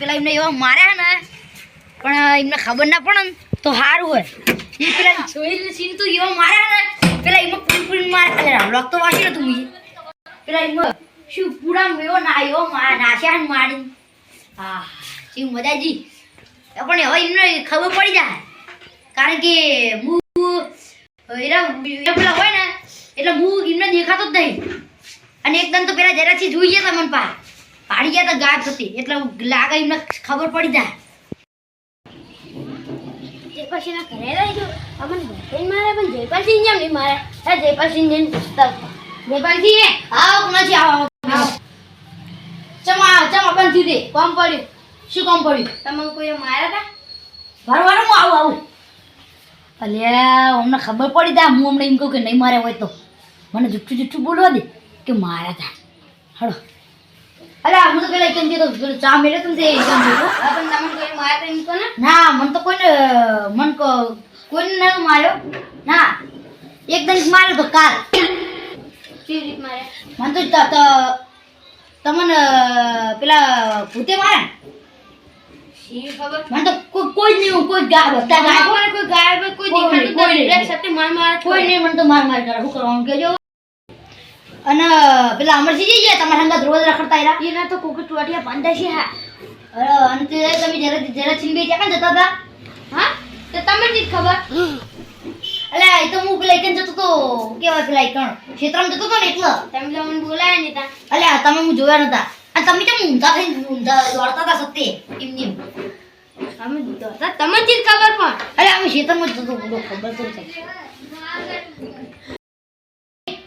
પેલા એમને એવા માર્યા ને, પણ એમને ખબર ના પડે તો સારું હોય. પેલા જોઈને સીન તો એવા માર્યા ને, પેલા એમાં પૂરી પૂરી માર અરે લોક તો વાસી નતું મુજે પેલા એમાં શું પૂરા મેવો ના, એવો નાશ્યા ને મારી હા શું મજાજી પણ હવે એમને ખબર પડી જાય. કારણ કે હું એના પેલા હોય ને, એટલે હું એમને દેખાતો જ નહીં. અને એકદમ તો પેલા જરાથી જોઈ ગયા તા મને પા પાડી ગયા તો ગાય થતી એટલે લાગે એમને ખબર પડી જાય. જયપાલસિંહના ઘરે રહી અમને ભૂપેન મારે પણ જયપાલસિંહ જેમ નહીં મારે? હા જયપાલસિંહ પૂછતા હતા. જયપાલસિંહ? આવો કોનાથી આવો. ચમ આ ચમ આપણ થયું કોમ પડ્યું. શું કોમ પડ્યું? તમને કોઈ માર્યા હતા વારું હું આવું આવું. અલ્યા અમને ખબર પડી જાય હું હમણાં એમ કહું કે નહીં માર્યા હોય તો. મને જુઠ્ઠું જુઠ્ઠું બોલવા દે કે માર્યા હતા હળો અલ્યા હું તો પેલા કેમ કીધું? પેલું ચા મેળે તું તે એકદમ જોયું. હા પણ તમને કોઈ માર્યા એમ કહો ને. ના મને તો કોઈને મન કો કોઈને નતો માર્યો. ના એકદમ માર્યો તો કાલ. કેવી માર્યા? મને તો ત- ત- તમને પેલા ભૂતે ખબર? મને તો કોઈ નહીં કોઈ ગા બધા ગાય મને કોઈ ગાયબ કોઈ દેખાતું માર માર કોઈ નહીં મને તો માર માર કરે શું કરવાનું કેજો અને પેલા અમરસિંહ જઈએ તમારા સંગાત રોજ રખડતા એરા એના તો કોકે ચોટિયા પાંડા છે હા. અરે અને તે તમે જરા જરા છીનબી ક્યાં જતા હતા? હા? તો તમને જ ખબર? અલ્યા એ તો હું પેલા એકન જતો તો કેવાય પેલા એકણ ક્ષેત્રમાં જતો તો ને એટલે તમે તો મને બોલાયા નહીં તા. અલ્યા તમે હું જોયા નતા. અને તમે કેમ ઊંધા થઈને ઊંધા દોડતા હતા સત્ય એમની એમ. અમે દોડતા તમને જ ખબર પણ. અરે અમે ક્ષેત્રમાં જતો ખબર તો છે.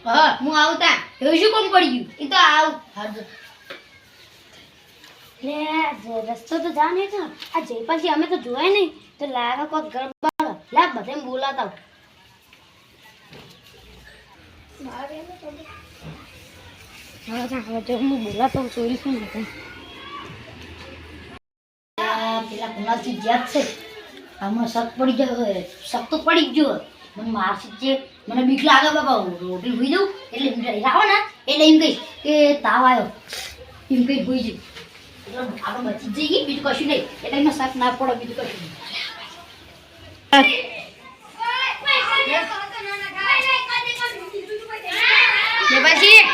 હા હું આવતા. એવું શું કોમ પડી ગયું? એ તો આવ. લે રસ્તો તો જા નહીં તો આ જયપાલસિંહ અમે તો જોયા નહીં. તો લાગે કોઈ ગરબા લા બધે બોલાતા બોલાતો ચોરી શું પેલા કુણાલથી જ્યાદ છે. આમાં શક પડી જાય શક તો પડી જ ગયો. મને મારશે છે મને બીક લાગે બાબા રોટી ભૂઈ દઉં એટલે મીઠાઈ આવો ને. એટલે એમ કહીશ કે તાવ આવ્યો એમ કઈ ભૂઈ જઈ. એટલે આપણે બચી જઈએ બીજું કશું નહીં. એટલે એમાં શાક ના પડો બીજું કશું નહીં. જયપાલસિંહ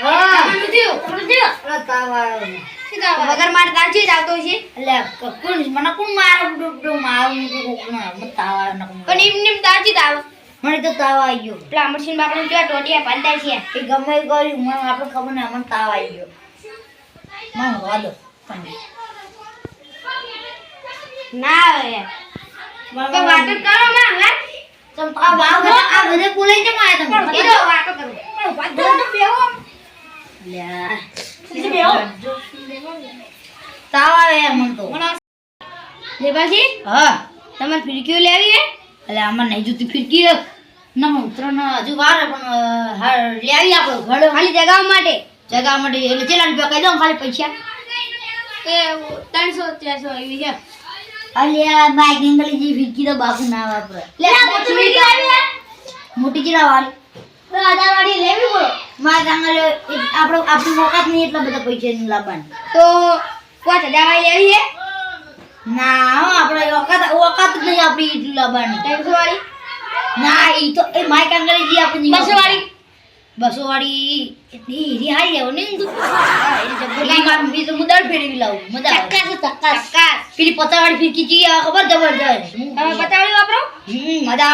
ઓ હા. થયું? અરે તાવ આવ્યો? વગર મારે તાવથી જ આવતો છે એટલે કોણ મને કોણ મારે ડોક્ટર મારું કોણ તાવા ન પણ એમ નેમ તાવથી જ આવે. મને તો તાવ આવી ગયો. પેલા અમરસિંહ બાપડે કેવા ટોટિયા બાંધતા છે. એ ગમે એ કર્યું મને આપણે ખબર ને મને તાવ આવી ગયો. મને વાદો ના યાર તો વાતો કરો માં હા? તમ આ વાવ આ બધે બોલાઈ કેમ આયા તમે? કીધો વાતો તો લ્યા. તાવ આવે લેવી એટલે આમાં નહીં જોતી આવી ઘડો ખાલી જગાવ માટે જગા માટે રૂપિયા કહી દઉં ખાલી પૈસા એ ત્રણસો ચારસો એવી છે અલ્યા બાઈક ઇંગલી જે ફિરકી તો બાપુ મોટી જીરા વાળી લેવી મારે કાંગળ આપણો આપણી મોકાત નહીં એટલા બધા પૈસા નહીં લાવવાના. તો પાંચ હજાર વાળી લેવી છે? ના હો, આપણે ઓકાત ઓકાત નહીં આપણી એટલી લાવવાની. ત્રણસો વાળી? ના એ તો એ માય કાંગળ જે આપણે બસો વાળી? બસો વાળી એટલી હીરી હારી લેવો ને તું. એની માર બી તો હું દર ફેરવી લાવું મજા ચક્કાસ ચક્કાસ પેલી પચાસ વાળી ફિરકી આવે ખબર જબરજસ્ત તમે પચાવડી વાપરો? હમ મજા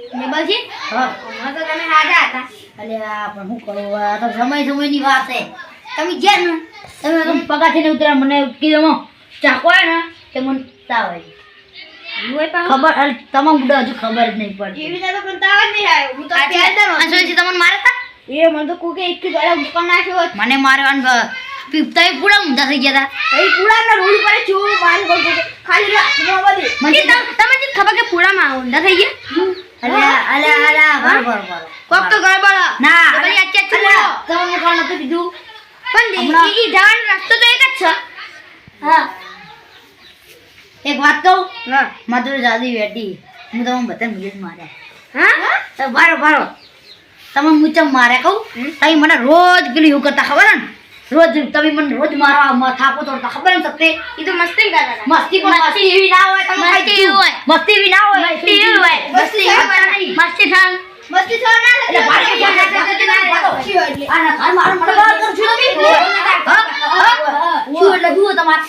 મેબલ બસ હા. તો તમે સાજા હતા. અલે આ પણ હું કરું? આ તો સમય સમયની વાત છે. તમે ગયા ને? તમે તો પગારથી ને ઉતર્યા. મને કીધો ચાકો ને તે મને તાવ આવી ખબર અરે તમામ બુડા હજુ ખબર જ નહીં પડતી. એવી તો પણ તાવ જ નહીં આવ્યો હું તો આ સોયથી તમને મારે તા? એ મને તો કુકે એક ગળા ઉપર નાખ્યો મને મારવાનું પીપતા એ પૂરા ઊંધા થઈ ગયા હતા એ પૂળાના રોડ પર જો મારી ખાલી રાખવા બધી મને તમને ખબર કે પૂળામાં ઊંધા થઈ ગયા? કોક તો ગડબડ ના તો પછી અચ્છા છું કોણ નતું કીધું. પણ જવાનો રસ્તો તો એક જ છે. હા. એક વાત કહું? હા. માત્ર જાદી વેટી હું તમને બધા મુજબ માર્યા. હા? તો ભારો ભારો. તમે મુચમ મારે કહું? તમે મને રોજ પેલી એવું કરતા ખબર ને? રોજ તમે મને રોજ મારા મ- થાપો તોડતા ખબર ને સત્તે ઈ તો મસ્તી કરતા મસ્તી પણ મસ્તી એવી ના હોય તમે મસ્તી હોય. મસ્તી એવી ના હોય મસ્તી એવી હોય. મસ્તી. મસ્તી થાન મસ્તી થાન ના એટલે કે મને કરો છો તમે? શું જુઓ તમારે.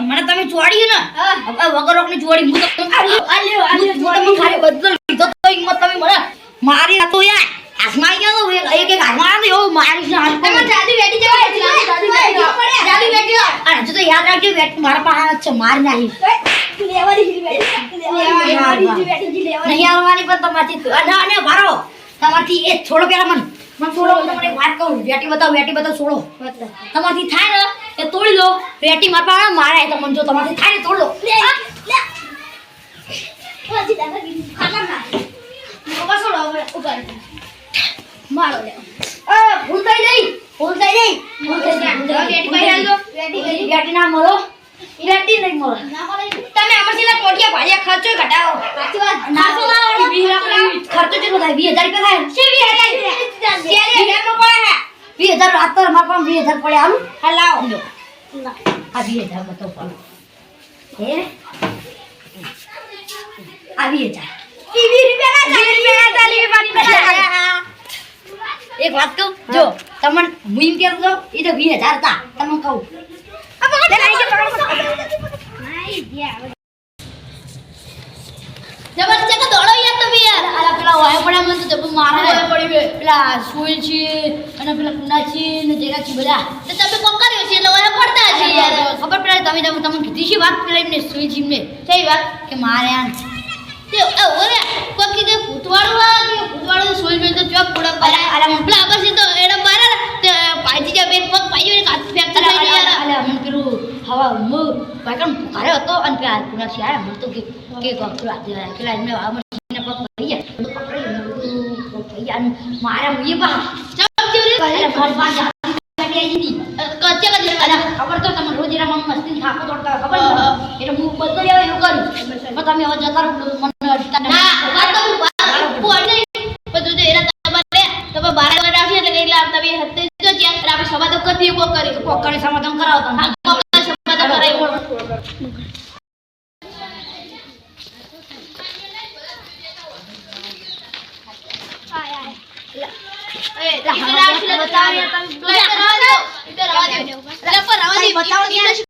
મને તમે ને વગર રોકની ચોડી હું તમને હું તમને ખાલી બદલ લીધો તો હિંમત તમે મને મારી આ તો યાર હાથમાં આવી ગયો તો એક એક એક હાથમાં આવ્યો તો એવું મારી છે હાથ તમે પર. જાદુ બેઠી જવાય જાદુ બેઠી જવાય અને હજુ તો યાદ રાખજો બેટ મારા પાસે છે માર નહીં નહીં આવવાની પણ તમારથી અને તમારથી એ છોડો પેલા મને. મને છોડો હું તમને વાત કહું. વેટી બતાવો વેટી બતાવો છોડો. તમારથી થાય ને એ તોડી લો. વેટી મારા પાસે મારે તો મને જો તમારથી થાય ને તોડ લો. મારો લે ભૂલ થઈ ગઈ ભૂલ થઈ ગઈ ભૂલ થઈ ગઈ. વેટી ના મળો. વેટી નહીં મળો. તમે અમરશીલા ટોટિયા ભાડિયા ખર્ચો ઘટાડો. સાચી વાત. નાસો લાવો વીસ લાખ લાવો. ખર્ચો કેટલો થાય? વીસ હજાર રૂપિયા થાય? છે વી હજાર નો પડે વીસ હજાર રાત તો અમારા પણ વીસ હજાર પડે. આમ હા લાવો. સમજો આ વીસ હજાર બતાવો પાડો. હે? આ વીસ હજાર. ટીવી રૂપિયા ના ચાલી રૂપિયા ચાલી રૂપિયા એક વાત કહું? જો તમને હું એમ કહેતો હતો, એ તો વીસ હજાર હતા. તમને કહું. જબરજસ્ત દોડો યાર તમે યાર? અલા પેલા વાયો પડ્યા મને તો જબ મારે વાયા પડી બે. પેલા સુઈલ છે અને પેલા કુના છે ને જેરા છે બધા. તો તમે કોણ કર્યો છે એટલે ઓયા પડતા છે યાર. ખબર પડે તમે તમે તમને કીધી છે વાત પેલા એમને સુઈલ જીમને સહી વાત? કે મારે આ તે ઓરે કોકી કે ભૂતવાળો આ કે ભૂતવાળું સોલ મેં તો ચોક પૂડા. અલા, અલા, પેલા અબર છે તો એડા મારા તે પાજી જા બે પગ પાજી ને હાથ ફેક થઈ ગયો યાર મન મને પેલું હવા હું ભાઈકન ઘરે હતો અને આ કુના છે આયા મને તો કે કે પેલા પેલા એમને આમાં ને પગ પડી ગયા. તો પકડી મેં પડી ગયા. મારા મુએ બા. ચમ જેવી અરે ફોન પાન જા કચ્ચે કચ્ચે અરે ખબર તો તમે રોજ એના મમ્મી મસ્તી થાકો તોડતા ખબર. એટલે હું બધું એવું કર્યું તમે હવે જતા રહો મને અડતા ના વાત તો હું પોડ તો એના તમારે તમે બાર વાર રાખી એટલે કે તમે હતે જો ત્યાં આપણે સવાદો કરી કોક કરી કોક સમાધાન કરાવો તમે હા કોક સવાદો કરાવી સમજાવો તમે. હાલ તો નહીં લીધું. કલાઈ નાઈ